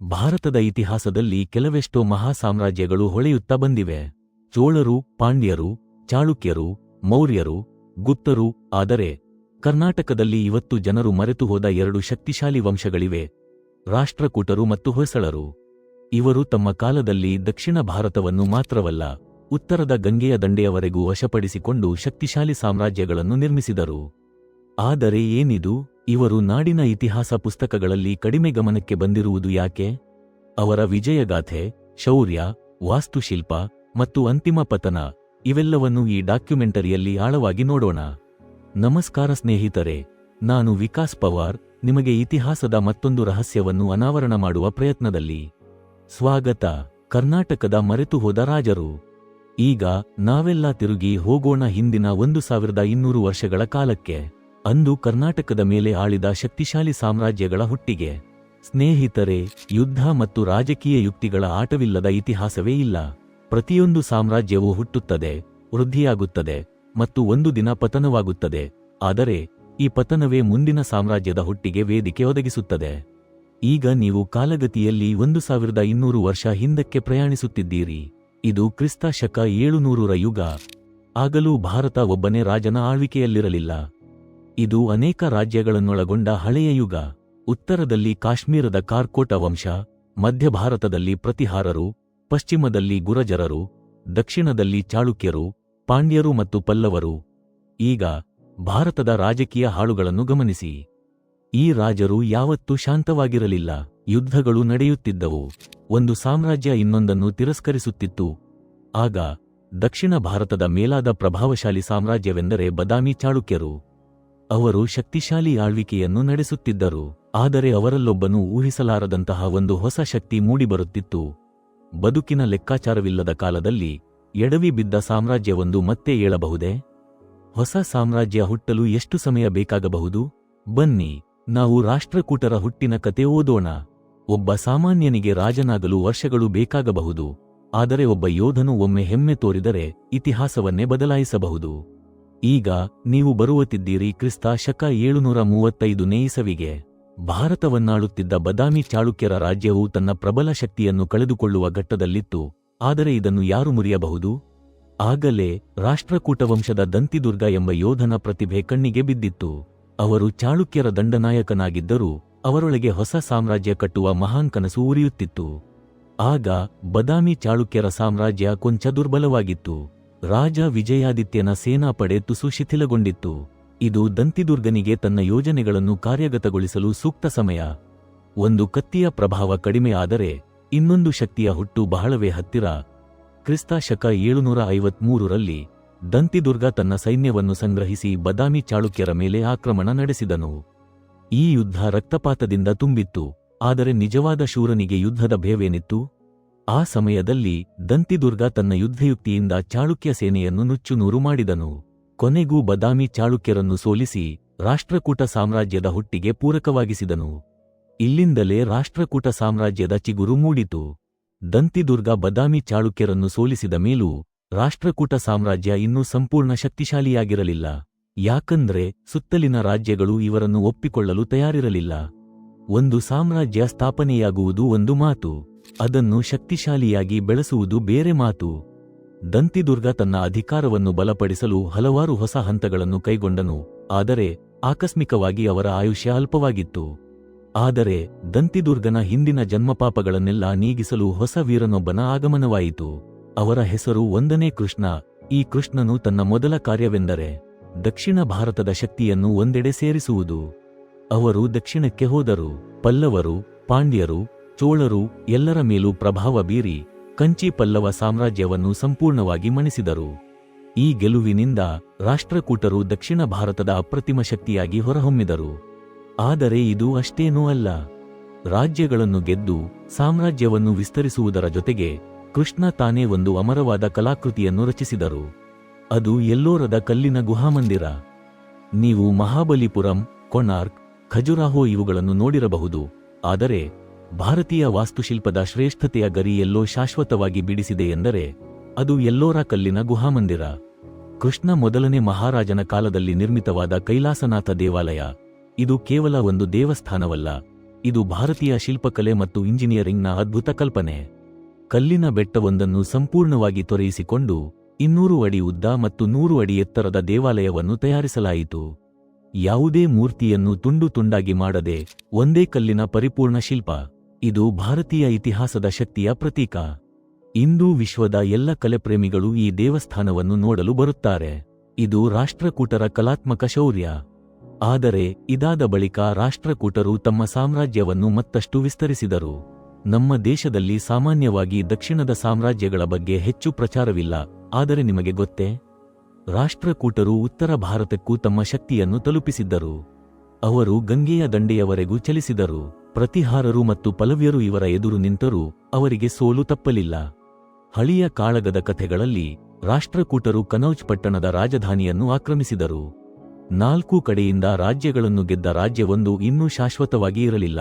ಭಾರತದ ಇತಿಹಾಸದಲ್ಲಿ ಕೆಲವೆಷ್ಟೋ ಮಹಾ ಸಾಮ್ರಾಜ್ಯಗಳು ಹೊಳೆಯುತ್ತಾ ಬಂದಿವೆ. ಚೋಳರು, ಪಾಂಡ್ಯರು, ಚಾಳುಕ್ಯರು, ಮೌರ್ಯರು, ಗುಪ್ತರು, ಆದರೆ ಕರ್ನಾಟಕದಲ್ಲಿ ಇವತ್ತು ಜನರು ಮರೆತು ಹೋದ ಎರಡು ಶಕ್ತಿಶಾಲಿ ವಂಶಗಳಿವೆ, ರಾಷ್ಟ್ರಕೂಟರು ಮತ್ತು ಹೊಯ್ಸಳರು. ಇವರು ತಮ್ಮ ಕಾಲದಲ್ಲಿ ದಕ್ಷಿಣ ಭಾರತವನ್ನು ಮಾತ್ರವಲ್ಲ, ಉತ್ತರದ ಗಂಗೆಯ ದಂಡೆಯವರೆಗೂ ವಶಪಡಿಸಿಕೊಂಡು ಶಕ್ತಿಶಾಲಿ ಸಾಮ್ರಾಜ್ಯಗಳನ್ನು ನಿರ್ಮಿಸಿದರು. ಆದರೆ ಏನಿದು? ಇವರು ನಾಡಿನ ಇತಿಹಾಸ ಪುಸ್ತಕಗಳಲ್ಲಿ ಕಡಿಮೆ ಗಮನಕ್ಕೆ ಬಂದಿರುವುದು ಯಾಕೆ? ಅವರ ವಿಜಯಗಾಥೆ, ಶೌರ್ಯ, ವಾಸ್ತುಶಿಲ್ಪ ಮತ್ತು ಅಂತಿಮ ಪತನ ಇವೆಲ್ಲವನ್ನೂ ಈ ಡಾಕ್ಯುಮೆಂಟರಿಯಲ್ಲಿ ಆಳವಾಗಿ ನೋಡೋಣ. ನಮಸ್ಕಾರ ಸ್ನೇಹಿತರೆ, ನಾನು ವಿಕಾಸ್ ಪವಾರ್, ನಿಮಗೆ ಇತಿಹಾಸದ ಮತ್ತೊಂದು ರಹಸ್ಯವನ್ನು ಅನಾವರಣ ಮಾಡುವ ಪ್ರಯತ್ನದಲ್ಲಿ. ಸ್ವಾಗತ, ಕರ್ನಾಟಕದ ಮರೆತುಹೋದ ರಾಜರು. ಈಗ ನಾವೆಲ್ಲ ತಿರುಗಿ ಹೋಗೋಣ ಹಿಂದಿನ ಒಂದು ಸಾವಿರದ ಇನ್ನೂರು ವರ್ಷಗಳ ಕಾಲಕ್ಕೆ. ಅಂದು ಕರ್ನಾಟಕದ ಮೇಲೆ ಆಳಿದ ಶಕ್ತಿಶಾಲಿ ಸಾಮ್ರಾಜ್ಯಗಳ ಹುಟ್ಟಿಗೆ. ಸ್ನೇಹಿತರೆ, ಯುದ್ಧ ಮತ್ತು ರಾಜಕೀಯ ಯುಕ್ತಿಗಳ ಆಟವಿಲ್ಲದ ಇತಿಹಾಸವೇ ಇಲ್ಲ. ಪ್ರತಿಯೊಂದು ಸಾಮ್ರಾಜ್ಯವೂ ಹುಟ್ಟುತ್ತದೆ, ವೃದ್ಧಿಯಾಗುತ್ತದೆ ಮತ್ತು ಒಂದು ದಿನ ಪತನವಾಗುತ್ತದೆ. ಆದರೆ, ಈ ಪತನವೇ ಮುಂದಿನ ಸಾಮ್ರಾಜ್ಯದ ಹುಟ್ಟಿಗೆ ವೇದಿಕೆ ಒದಗಿಸುತ್ತದೆ. ಈಗ ನೀವು ಕಾಲಗತಿಯಲ್ಲಿ ಒಂದು ಸಾವಿರದ ಇನ್ನೂರು ವರ್ಷ ಹಿಂದಕ್ಕೆ ಪ್ರಯಾಣಿಸುತ್ತಿದ್ದೀರಿ. ಇದು ಕ್ರಿಸ್ತ ಶಕ ಏಳುನೂರರ ಯುಗ. ಆಗಲೂ ಭಾರತ ಒಬ್ಬನೇ ರಾಜನ ಆಳ್ವಿಕೆಯಲ್ಲಿರಲಿಲ್ಲ. ಇದು ಅನೇಕ ರಾಜ್ಯಗಳನ್ನೊಳಗೊಂಡ ಹಳೆಯ ಯುಗ. ಉತ್ತರದಲ್ಲಿ ಕಾಶ್ಮೀರದ ಕಾರ್ಕೋಟ ವಂಶ, ಮಧ್ಯ ಭಾರತದಲ್ಲಿ ಪ್ರತಿಹಾರರು, ಪಶ್ಚಿಮದಲ್ಲಿ ಗುರಜರರು, ದಕ್ಷಿಣದಲ್ಲಿ ಚಾಳುಕ್ಯರು, ಪಾಂಡ್ಯರು ಮತ್ತು ಪಲ್ಲವರು. ಈಗ ಭಾರತದ ರಾಜಕೀಯ ಹಾಳುಗಳನ್ನು ಗಮನಿಸಿ. ಈ ರಾಜರು ಯಾವತ್ತೂ ಶಾಂತವಾಗಿರಲಿಲ್ಲ, ಯುದ್ಧಗಳು ನಡೆಯುತ್ತಿದ್ದವು. ಒಂದು ಸಾಮ್ರಾಜ್ಯ ಇನ್ನೊಂದನ್ನು ತಿರಸ್ಕರಿಸುತ್ತಿತ್ತು. ಆಗ ದಕ್ಷಿಣ ಭಾರತದ ಮೇಲಾದ ಪ್ರಭಾವಶಾಲಿ ಸಾಮ್ರಾಜ್ಯವೆಂದರೆ ಬದಾಮಿ ಚಾಳುಕ್ಯರು. ಅವರು ಶಕ್ತಿಶಾಲಿ ಆಳ್ವಿಕೆಯನ್ನು ನಡೆಸುತ್ತಿದ್ದರು, ಆದರೆ ಅವರಲ್ಲೊಬ್ಬನು ಊಹಿಸಲಾರದಂತಹ ಒಂದು ಹೊಸ ಶಕ್ತಿ ಮೂಡಿಬರುತ್ತಿತ್ತು. ಬದುಕಿನ ಲೆಕ್ಕಾಚಾರವಿಲ್ಲದ ಕಾಲದಲ್ಲಿ ಎಡವಿ ಬಿದ್ದ ಸಾಮ್ರಾಜ್ಯವೊಂದು ಮತ್ತೆ ಏಳಬಹುದೇ? ಹೊಸ ಸಾಮ್ರಾಜ್ಯ ಹುಟ್ಟಲು ಎಷ್ಟು ಸಮಯ ಬೇಕಾಗಬಹುದು? ಬನ್ನಿ, ನಾವು ರಾಷ್ಟ್ರಕೂಟರ ಹುಟ್ಟಿನ ಕತೆ ಓದೋಣ. ಒಬ್ಬ ಸಾಮಾನ್ಯನಿಗೆ ರಾಜನಾಗಲು ವರ್ಷಗಳು ಬೇಕಾಗಬಹುದು, ಆದರೆ ಒಬ್ಬ ಯೋಧನು ಒಮ್ಮೆ ಹೆಮ್ಮೆ ತೋರಿದರೆ ಇತಿಹಾಸವನ್ನೇ ಬದಲಾಯಿಸಬಹುದು. ಈಗ ನೀವು ಬರುವತ್ತಿದ್ದೀರಿ ಕ್ರಿಸ್ತ ಶಕ ಏಳುನೂರ ಮೂವತ್ತೈದು ಇಸವಿಗೆ ಭಾರತವನ್ನಾಳುತ್ತಿದ್ದ ಬದಾಮಿ ಚಾಳುಕ್ಯರ ರಾಜ್ಯವು ತನ್ನ ಪ್ರಬಲ ಶಕ್ತಿಯನ್ನು ಕಳೆದುಕೊಳ್ಳುವ ಘಟ್ಟದಲ್ಲಿತ್ತು. ಆದರೆ ಇದನ್ನು ಯಾರು ಮುರಿಯಬಹುದು? ಆಗಲೇ ರಾಷ್ಟ್ರಕೂಟ ವಂಶದ ದಂತಿದುರ್ಗ ಎಂಬ ಯೋಧನ ಪ್ರತಿಭೆ ಕಣ್ಣಿಗೆ ಬಿದ್ದಿತ್ತು. ಅವರು ಚಾಳುಕ್ಯರ ದಂಡನಾಯಕನಾಗಿದ್ದರೂ ಅವರೊಳಗೆ ಹೊಸ ಸಾಮ್ರಾಜ್ಯ ಕಟ್ಟುವ ಮಹಾನ್ ಕನಸು ಉರಿಯುತ್ತಿತ್ತು. ಆಗ ಬದಾಮಿ ಚಾಳುಕ್ಯರ ಸಾಮ್ರಾಜ್ಯ ಕೊಂಚ ದುರ್ಬಲವಾಗಿತ್ತು. ರಾಜ ವಿಜಯಾದಿತ್ಯನ ಸೇನಾಪಡೆ ತುಸು ಶಿಥಿಲಗೊಂಡಿತ್ತು. ಇದು ದಂತಿದುರ್ಗನಿಗೆ ತನ್ನ ಯೋಜನೆಗಳನ್ನು ಕಾರ್ಯಗತಗೊಳಿಸಲು ಸೂಕ್ತ ಸಮಯ. ಒಂದು ಕತ್ತಿಯ ಪ್ರಭಾವ ಕಡಿಮೆಯಾದರೆ ಇನ್ನೊಂದು ಶಕ್ತಿಯ ಹುಟ್ಟು ಬಹಳವೇ ಹತ್ತಿರ. ಕ್ರಿಸ್ತ ಶಕ ಏಳುನೂರ ಐವತ್ಮೂರರಲ್ಲಿ, ದಂತಿದುರ್ಗ ತನ್ನ ಸೈನ್ಯವನ್ನು ಸಂಗ್ರಹಿಸಿ ಬದಾಮಿ ಚಾಳುಕ್ಯರ ಮೇಲೆ ಆಕ್ರಮಣ ನಡೆಸಿದನು. ಈ ಯುದ್ಧ ರಕ್ತಪಾತದಿಂದ ತುಂಬಿತ್ತು, ಆದರೆ ನಿಜವಾದ ಶೂರನಿಗೆ ಯುದ್ಧದ ಭಯವೇನಿತ್ತು? ಆ ಸಮಯದಲ್ಲಿ ದಂತಿದುರ್ಗ ತನ್ನ ಯುದ್ಧಯುಕ್ತಿಯಿಂದ ಚಾಳುಕ್ಯ ಸೇನೆಯನ್ನು ನುಚ್ಚುನೂರು ಮಾಡಿದನು. ಕೊನೆಗೂ ಬದಾಮಿ ಚಾಳುಕ್ಯರನ್ನು ಸೋಲಿಸಿ ರಾಷ್ಟ್ರಕೂಟ ಸಾಮ್ರಾಜ್ಯದ ಹುಟ್ಟಿಗೆ ಪೂರಕವಾಗಿಸಿದನು. ಇಲ್ಲಿಂದಲೇ ರಾಷ್ಟ್ರಕೂಟ ಸಾಮ್ರಾಜ್ಯದ ಚಿಗುರು ಮೂಡಿತು. ದಂತಿದುರ್ಗ ಬದಾಮಿ ಚಾಳುಕ್ಯರನ್ನು ಸೋಲಿಸಿದ ಮೇಲೂ ರಾಷ್ಟ್ರಕೂಟ ಸಾಮ್ರಾಜ್ಯ ಇನ್ನೂ ಸಂಪೂರ್ಣ ಶಕ್ತಿಶಾಲಿಯಾಗಿರಲಿಲ್ಲ. ಯಾಕಂದ್ರೆ ಸುತ್ತಲಿನ ರಾಜ್ಯಗಳು ಇವರನ್ನು ಒಪ್ಪಿಕೊಳ್ಳಲು ತಯಾರಿರಲಿಲ್ಲ. ಒಂದು ಸಾಮ್ರಾಜ್ಯ ಸ್ಥಾಪನೆಯಾಗುವುದು ಒಂದು ಮಾತು. ಅದನ್ನು ಶಕ್ತಿಶಾಲಿಯಾಗಿ ಬೆಳೆಸುವುದು ಬೇರೆ ಮಾತು. ದಂತಿದುರ್ಗ ತನ್ನ ಅಧಿಕಾರವನ್ನು ಬಲಪಡಿಸಲು ಹಲವಾರು ಹೊಸ ಹಂತಗಳನ್ನು ಕೈಗೊಂಡನು, ಆದರೆ ಆಕಸ್ಮಿಕವಾಗಿ ಅವರ ಆಯುಷ್ಯ ಅಲ್ಪವಾಗಿತ್ತು. ಆದರೆ ದಂತಿದುರ್ಗನ ಹಿಂದಿನ ಜನ್ಮಪಾಪಗಳನ್ನೆಲ್ಲ ನೀಗಿಸಲು ಹೊಸ ವೀರನೊಬ್ಬನ ಆಗಮನವಾಯಿತು. ಅವರ ಹೆಸರು ಒಂದನೇ ಕೃಷ್ಣ, ಈ ಕೃಷ್ಣನು ತನ್ನ ಮೊದಲ ಕಾರ್ಯವೆಂದರೆ ದಕ್ಷಿಣ ಭಾರತದ ಶಕ್ತಿಯನ್ನು ಒಂದೆಡೆ ಸೇರಿಸುವುದು. ಅವರು ದಕ್ಷಿಣಕ್ಕೆ ಹೋದರು, ಪಲ್ಲವರು, ಪಾಂಡ್ಯರು ಚೋಳರು ಎಲ್ಲರ ಮೇಲೂ ಪ್ರಭಾವ ಬೀರಿ ಕಂಚಿ ಪಲ್ಲವ ಸಾಮ್ರಾಜ್ಯವನ್ನು ಸಂಪೂರ್ಣವಾಗಿ ಮಣಿಸಿದರು. ಈ ಗೆಲುವಿನಿಂದ ರಾಷ್ಟ್ರಕೂಟರು ದಕ್ಷಿಣ ಭಾರತದ ಅಪ್ರತಿಮ ಶಕ್ತಿಯಾಗಿ ಹೊರಹೊಮ್ಮಿದರು. ಆದರೆ ಇದು ಅಷ್ಟೇನೂ ಅಲ್ಲ. ರಾಜ್ಯಗಳನ್ನು ಗೆದ್ದು ಸಾಮ್ರಾಜ್ಯವನ್ನು ವಿಸ್ತರಿಸುವುದರ ಜೊತೆಗೆ ಕೃಷ್ಣ ತಾನೇ ಒಂದು ಅಮರವಾದ ಕಲಾಕೃತಿಯನ್ನು ರಚಿಸಿದರು. ಅದು ಎಲ್ಲೋರದ ಕಲ್ಲಿನ ಗುಹಾಮಂದಿರ. ನೀವು ಮಹಾಬಲಿಪುರಂ ಕೊಣಾರ್ಕ್ ಖಜುರಾಹೋ ಇವುಗಳನ್ನು ನೋಡಿರಬಹುದು. ಆದರೆ ಭಾರತೀಯ ವಾಸ್ತುಶಿಲ್ಪದ ಶ್ರೇಷ್ಠತೆಯ ಗರಿ ಎಲ್ಲೋ ಶಾಶ್ವತವಾಗಿ ಬಿಡಿಸಿದೆ ಎಂದರೆ ಅದು ಎಲ್ಲೋರ ಕಲ್ಲಿನ ಗುಹಾಮಂದಿರ. ಕೃಷ್ಣ ಮೊದಲನೇ ಮಹಾರಾಜನ ಕಾಲದಲ್ಲಿ ನಿರ್ಮಿತವಾದ ಕೈಲಾಸನಾಥ ದೇವಾಲಯ. ಇದು ಕೇವಲ ಒಂದು ದೇವಸ್ಥಾನವಲ್ಲ. ಇದು ಭಾರತೀಯ ಶಿಲ್ಪಕಲೆ ಮತ್ತು ಇಂಜಿನಿಯರಿಂಗ್ನ ಅದ್ಭುತ ಕಲ್ಪನೆ. ಕಲ್ಲಿನ ಬೆಟ್ಟವೊಂದನ್ನು ಸಂಪೂರ್ಣವಾಗಿ ತೊರೆಯಿಸಿಕೊಂಡು ಇನ್ನೂರು ಅಡಿ ಉದ್ದ ಮತ್ತು ನೂರು ಅಡಿ ಎತ್ತರದ ದೇವಾಲಯವನ್ನು ತಯಾರಿಸಲಾಯಿತು. ಯಾವುದೇ ಮೂರ್ತಿಯನ್ನು ತುಂಡು ತುಂಡಾಗಿ ಮಾಡದೆ ಒಂದೇ ಕಲ್ಲಿನ ಪರಿಪೂರ್ಣ ಶಿಲ್ಪ. ಇದು ಭಾರತೀಯ ಇತಿಹಾಸದ ಶಕ್ತಿಯ ಪ್ರತೀಕ. ಇಂದು ವಿಶ್ವದ ಎಲ್ಲ ಕಲೆಪ್ರೇಮಿಗಳು ಈ ದೇವಸ್ಥಾನವನ್ನು ನೋಡಲು ಬರುತ್ತಾರೆ. ಇದು ರಾಷ್ಟ್ರಕೂಟರ ಕಲಾತ್ಮಕ ಶೌರ್ಯ. ಆದರೆ, ಇದಾದ ಬಳಿಕ ರಾಷ್ಟ್ರಕೂಟರು ತಮ್ಮ ಸಾಮ್ರಾಜ್ಯವನ್ನು ಮತ್ತಷ್ಟು ವಿಸ್ತರಿಸಿದರು. ನಮ್ಮ ದೇಶದಲ್ಲಿ ಸಾಮಾನ್ಯವಾಗಿ ದಕ್ಷಿಣದ ಸಾಮ್ರಾಜ್ಯಗಳ ಬಗ್ಗೆ ಹೆಚ್ಚು ಪ್ರಚಾರವಿಲ್ಲ, ಆದರೆ ನಿಮಗೆ ಗೊತ್ತೇ? ರಾಷ್ಟ್ರಕೂಟರು ಉತ್ತರ ಭಾರತಕ್ಕೂ ತಮ್ಮ ಶಕ್ತಿಯನ್ನು ತಲುಪಿಸಿದ್ದರು. ಅವರು ಗಂಗೆಯ ದಂಡೆಯವರೆಗೂ ಚಲಿಸಿದರು. ಪ್ರತಿಹಾರರು ಮತ್ತು ಪಲವ್ಯರು ಇವರ ಎದುರು ನಿಂತರೂ ಅವರಿಗೆ ಸೋಲು ತಪ್ಪಲಿಲ್ಲ. ಹಳಿಯ ಕಾಳಗದ ಕಥೆಗಳಲ್ಲಿ ರಾಷ್ಟ್ರಕೂಟರು ಕನೌಜ್ ಪಟ್ಟಣದ ರಾಜಧಾನಿಯನ್ನು ಆಕ್ರಮಿಸಿದರು. ನಾಲ್ಕು ಕಡೆಯಿಂದ ರಾಜ್ಯಗಳನ್ನು ಗೆದ್ದ ರಾಜ್ಯವೊಂದು ಇನ್ನೂ ಶಾಶ್ವತವಾಗಿ ಇರಲಿಲ್ಲ.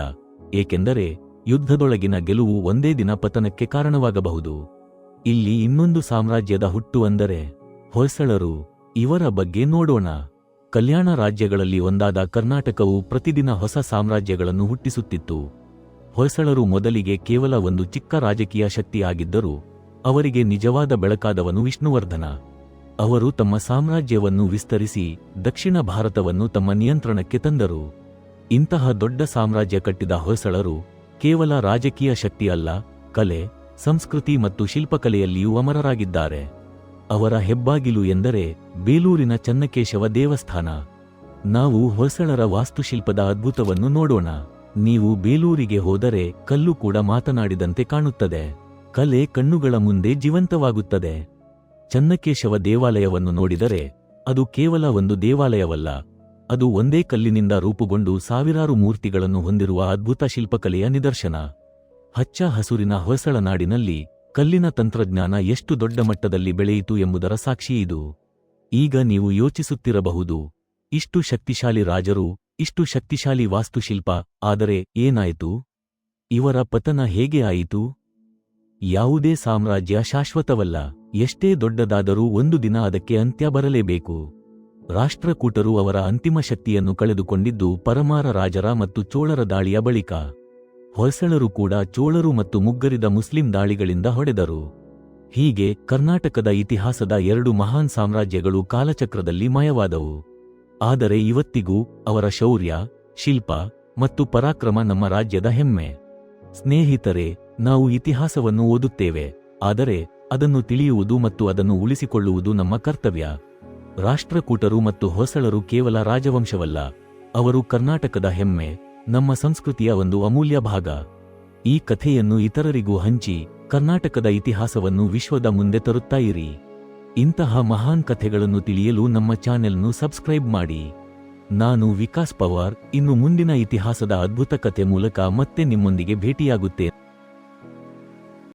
ಏಕೆಂದರೆ ಯುದ್ಧದೊಳಗಿನ ಗೆಲುವು ಒಂದೇ ದಿನ ಪತನಕ್ಕೆ ಕಾರಣವಾಗಬಹುದು. ಇಲ್ಲಿ ಇನ್ನೊಂದು ಸಾಮ್ರಾಜ್ಯದ ಹುಟ್ಟು ಅಂದರೆ ಹೊಯ್ಸಳರು. ಇವರ ಬಗ್ಗೆ ನೋಡೋಣ. ಕಲ್ಯಾಣ ರಾಜ್ಯಗಳಲ್ಲಿ ಒಂದಾದ ಕರ್ನಾಟಕವು ಪ್ರತಿದಿನ ಹೊಸ ಸಾಮ್ರಾಜ್ಯಗಳನ್ನು ಹುಟ್ಟಿಸುತ್ತಿತ್ತು. ಹೊಯ್ಸಳರು ಮೊದಲಿಗೆ ಕೇವಲ ಒಂದು ಚಿಕ್ಕ ರಾಜಕೀಯ ಶಕ್ತಿಯಾಗಿದ್ದರು ಅವರಿಗೆ ನಿಜವಾದ ಬೆಳಕಾದವನು ವಿಷ್ಣುವರ್ಧನ. ಅವರು ತಮ್ಮ ಸಾಮ್ರಾಜ್ಯವನ್ನು ವಿಸ್ತರಿಸಿ ದಕ್ಷಿಣ ಭಾರತವನ್ನು ತಮ್ಮ ನಿಯಂತ್ರಣಕ್ಕೆ ತಂದರು. ಇಂತಹ ದೊಡ್ಡ ಸಾಮ್ರಾಜ್ಯ ಕಟ್ಟಿದ ಹೊಯ್ಸಳರು ಕೇವಲ ರಾಜಕೀಯ ಶಕ್ತಿಯಲ್ಲ ಕಲೆ, ಸಂಸ್ಕೃತಿ ಮತ್ತು ಶಿಲ್ಪಕಲೆಯಲ್ಲಿಯೂ ಅಮರರಾಗಿದ್ದಾರೆ. ಅವರ ಹೆಬ್ಬಾಗಿಲು ಎಂದರೆ ಬೇಲೂರಿನ ಚನ್ನಕೇಶವ ದೇವಸ್ಥಾನ. ನಾವು ಹೊಸಳರ ವಾಸ್ತುಶಿಲ್ಪದ ಅದ್ಭುತವನ್ನು ನೋಡೋಣ. ನೀವು ಬೇಲೂರಿಗೆ ಹೋದರೆ ಕಲ್ಲು ಕೂಡ ಮಾತನಾಡಿದಂತೆ ಕಾಣುತ್ತದೆ. ಕಲೆ ಕಣ್ಣುಗಳ ಮುಂದೆ ಜೀವಂತವಾಗುತ್ತದೆ. ಚನ್ನಕೇಶವ ದೇವಾಲಯವನ್ನು ನೋಡಿದರೆ ಅದು ಕೇವಲ ಒಂದು ದೇವಾಲಯವಲ್ಲ. ಅದು ಒಂದೇ ಕಲ್ಲಿನಿಂದ ರೂಪುಗೊಂಡು ಸಾವಿರಾರು ಮೂರ್ತಿಗಳನ್ನು ಹೊಂದಿರುವ ಅದ್ಭುತ ಶಿಲ್ಪಕಲೆಯ ನಿದರ್ಶನ. ಹಚ್ಚ ಹಸುರಿನ ಹೊಸಳ ನಾಡಿನಲ್ಲಿ ಕಲ್ಲಿನ ತಂತ್ರಜ್ಞಾನ ಎಷ್ಟು ದೊಡ್ಡ ಮಟ್ಟದಲ್ಲಿ ಬೆಳೆಯಿತು ಎಂಬುದರ ಸಾಕ್ಷಿ ಇದು. ಈಗ ನೀವು ಯೋಚಿಸುತ್ತಿರಬಹುದು, ಇಷ್ಟು ಶಕ್ತಿಶಾಲಿ ರಾಜರು, ಇಷ್ಟು ಶಕ್ತಿಶಾಲಿ ವಾಸ್ತುಶಿಲ್ಪ, ಆದರೆ ಏನಾಯಿತು? ಇವರ ಪತನ ಹೇಗೆ ಆಯಿತು? ಯಾವುದೇ ಸಾಮ್ರಾಜ್ಯ ಶಾಶ್ವತವಲ್ಲ, ಎಷ್ಟೇ ದೊಡ್ಡದಾದರೂ ಒಂದು ದಿನ ಅದಕ್ಕೆ ಅಂತ್ಯ ಬರಲೇಬೇಕು. ರಾಷ್ಟ್ರಕೂಟರು ಅವರ ಅಂತಿಮ ಶಕ್ತಿಯನ್ನು ಕಳೆದುಕೊಂಡಿದ್ದು ಪರಮಾರ ರಾಜರ ಮತ್ತು ಚೋಳರ ದಾಳಿಯ ಬಳಿಕ. ಹೊಯ್ಸಳರು ಕೂಡ ಚೋಳರು ಮತ್ತು ಮುಗ್ಗರಿದ ಮುಸ್ಲಿಂ ದಾಳಿಗಳಿಂದ ಹೊಡೆದರು. ಹೀಗೆ ಕರ್ನಾಟಕದ ಇತಿಹಾಸದ ಎರಡು ಮಹಾನ್ ಸಾಮ್ರಾಜ್ಯಗಳು ಕಾಲಚಕ್ರದಲ್ಲಿ ಮಯವಾದವು. ಆದರೆ ಇವತ್ತಿಗೂ ಅವರ ಶೌರ್ಯ, ಶಿಲ್ಪ ಮತ್ತು ಪರಾಕ್ರಮ ನಮ್ಮ ರಾಜ್ಯದ ಹೆಮ್ಮೆ. ಸ್ನೇಹಿತರೆ, ನಾವು ಇತಿಹಾಸವನ್ನು ಓದುತ್ತೇವೆ, ಆದರೆ ಅದನ್ನು ತಿಳಿಯುವುದು ಮತ್ತು ಅದನ್ನು ಉಳಿಸಿಕೊಳ್ಳುವುದು ನಮ್ಮ ಕರ್ತವ್ಯ. ರಾಷ್ಟ್ರಕೂಟರು ಮತ್ತು ಹೊಸಳರು ಕೇವಲ ರಾಜವಂಶವಲ್ಲ, ಅವರು ಕರ್ನಾಟಕದ ಹೆಮ್ಮೆ. ನಮ್ಮ ಸಂಸ್ಕೃತಿಯ ಒಂದು ಅಮೂಲ್ಯ ಭಾಗ. ಈ ಕಥೆಯನ್ನು ಇತರರಿಗೂ ಹಂಚಿ, ಕರ್ನಾಟಕದ ಇತಿಹಾಸವನ್ನು ವಿಶ್ವದ ಮುಂದೆ ತರುತ್ತಾ ಇರಿ. ಇಂತಹ ಮಹಾನ್ ಕಥೆಗಳನ್ನು ತಿಳಿಯಲು ನಮ್ಮ ಚಾನೆಲ್ನ್ನು ಸಬ್ಸ್ಕ್ರೈಬ್ ಮಾಡಿ. ನಾನು ವಿಕಾಸ್ ಪವಾರ್, ಇನ್ನು ಮುಂದಿನ ಇತಿಹಾಸದ ಅದ್ಭುತ ಕಥೆ ಮೂಲಕ ಮತ್ತೆ ನಿಮ್ಮೊಂದಿಗೆ ಭೇಟಿಯಾಗುತ್ತೇನೆ.